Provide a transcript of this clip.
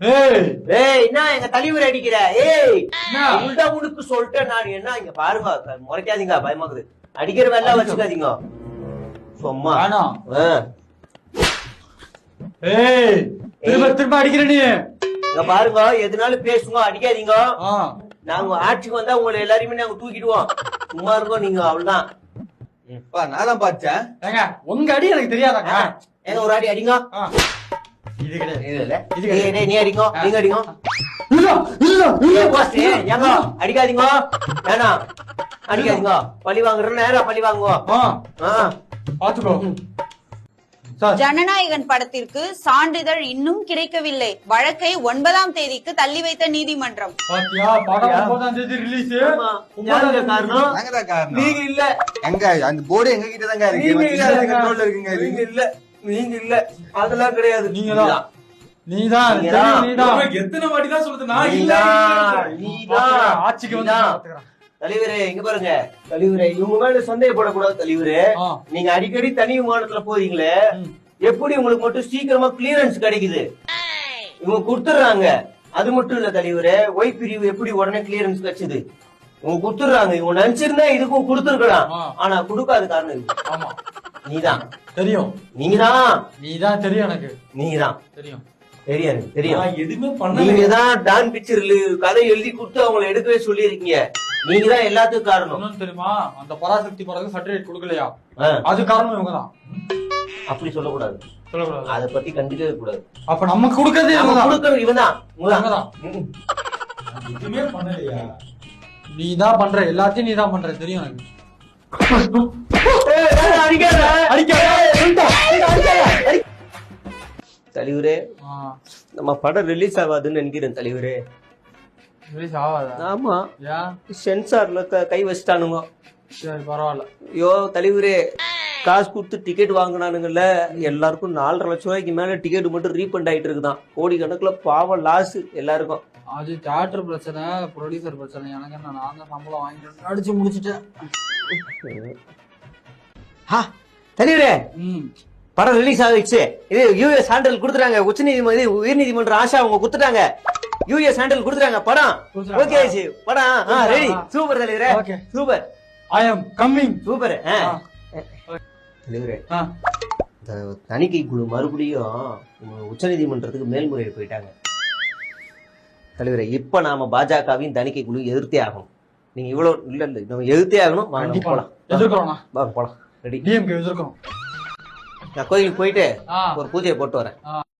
ஏய். ஏய் என்ன எங்க தலைவர் அடிக்கிற? ஏய்? உள்டா உனக்கு சொல்லிட்டேன் நான். என்ன இங்க பாருங்க முறைக்காதீங்க பயமாக்குது. அடிக்கிற வேலை வச்சுக்காதீங்க. சும்மா. ஏய் திரும்ப திரும்ப அடிக்கிற நீ. இங்க பாருங்க எதுனாலும் பேசுங்க அடிக்காதீங்க. நாங்க ஆட்சிக்கு வந்தா உங்களை எல்லாரையுமே நாங்க தூக்கிடுவோம். சும்மா இருக்கோம் நீங்க அவ்வளவுதான். பா நான் தான் பார்த்தேன் ஏங்க உங்க அடி எனக்கு தெரியாதாங்க? ஏங்க ஒரு அடி அடிங்க. இது கிடையாது இது இல்ல இது நீ- கிடையாது. நீ- நீ அடிங்க நீங்க அடிங்க இல்ல இல்ல இல்ல ஏய், boss, ஏய், ஏங்க அடிக்காதீங்க வேணாம் அடிக்காதீங்க பழி வாங்குற நேரம் பழி வாங்குவோம் ஆ ஆ. பாத்துக்கோ சார் ஜனநாயகன் படத்திற்கு சான்றிதழ் இன்னும் கிடைக்கவில்லை வழக்கை ஒன்பதாம் தேதிக்கு தள்ளி வைத்த நீதிமன்றம் நாங்க இல்ல எங்க அந்த போர்டு எங்க கிட்ட தாங்க இருக்கு நீங்க மத்திய இல்ல. நீங்க இல்ல. அதெல்லாம் கிடையாது. நீங்க தான் நீதான் நீங்க தான். நீதான் எத்தனை வாட்டி தான் சொல்றது நான் இல்ல நீதான் நீதான் ஆட்சிக்கு வந்து நீதான். பாத்துக்கிறேன். தலைவரே இங்க பாருங்க. தலைவரே இவங்க மேல சந்தேகப்படக்கூடாது தலைவரே. நீங்க அடிக்கடி தனி விமானத்துல போறீங்களே. எப்படி உங்களுக்கு மட்டும் சீக்கிரமா கிளியரன்ஸ் கிடைக்குது? இவங்க கொடுத்துடுறாங்க. அது மட்டும் இல்ல தலைவரே ஒய் பிரிவு எப்படி உடனே கிளியரன்ஸ் கிடைச்சது? இவங்க கொடுத்துடுறாங்க. இவங்க நினைச்சிருந்தா இதுக்கும் கொடுத்துருக்கலாம். ஆனா கொடுக்காத காரணம் ஆமா. நீதான். தெரியும். நீங்கதான் நீதான் தெரியும் எனக்கு. நீங்கதான் தெரியும். தெரியும் எனக்கு தெரியும். நான் எதுவுமே பண்ணல நீங்க தான் டான் பிக்சர்ல கதை எழுதி கொடுத்து அவங்களை எடுக்கவே சொல்லியிருக்கீங்க. நீங்க தான் எல்லாத்துக்கும் காரணம். இன்னொன்னு தெரியுமா? அந்த பராசக்தி படத்துக்கு சர்டிபிகேட் கொடுக்கலையா? அது காரணம் இவங்க தான் அப்படி சொல்லக்கூடாது. சொல்லக்கூடாது? அத பத்தி கண்டுக்கவே கூடாது. அப்ப நமக்கு கொடுக்கறதே நம்ம தான் கொடுக்கறது இவன் தான். எதுவுமே பண்ணலையா? நீ தான் பண்ற. எல்லாத்தையும் நீ தான் பண்ற. தெரியும் எனக்கு. தலைவரே நம்ம படம் ரிலீஸ் ஆகாதுன்னு நினைக்கிறேன் தலைவரே. ஆகாதா? ஆமா? சென்சார்ல க- கை வச்சுட்டானுங்க. சரி பரவாயில்ல. ஐயோ தலைவரே. காசு கொடுத்து டிக்கெட் வாங்கினானுங்கல்ல எல்லாருக்கும் நாலரை லட்சம் ரூபாய்க்கு மேல டிக்கெட் மட்டும் ரீஃபண்ட் ஆயிட்டு இருக்குதான். கோடி கணக்குல பாவம் லாஸ் எல்லாருக்கும். அது தியேட்டர் பிரச்சனை ப்ரொடியூசர் பிரச்சனை. எனக்கு என்ன நான் தான் சம்பளம் வாங்கிட்டு அடிச்சு முடிச்சிட்டேன். ஹா, படம் ரிலீஸ் ஆகிடுச்சு இது யூஎஸ் சான்றிதழ் கொடுத்துறாங்க உச்ச நீதிமன்ற இது உயர்நீதிமன்ற ஆஷா அவங்க கொடுத்துட்டாங்க. யூஎஸ் சான்றிதழ் கொடுத்துறாங்க படம். கொடுத்துட்டாங்க. ஓகே ஆச்சு படம். ரெடி. சூப்பர் தலைவரே. Super I am coming super ஆ. தலைவரே இந்த தணிக்கை குழு மறுபடியும் உச்ச நீதிமன்றத்துக்கு மேல்முறையீடு போயிட்டாங்க. தலைவரே இப்ப நாம பாஜகவின் தணிக்கை குழு எதிர்த்தே ஆகணும். நீங்க இவ்வளவு இல்ல இல்ல நம்ம எதிர்த்தே ஆகணும். வாங்க, போலாம். எதிர்க்கிறோம் வாங்க போலாம். ரெடி டிஎம்கே எதிர்க்கிறோம். நான் கோயிலுக்கு போயிட்டு ஒரு பூஜையை போட்டு வரேன்.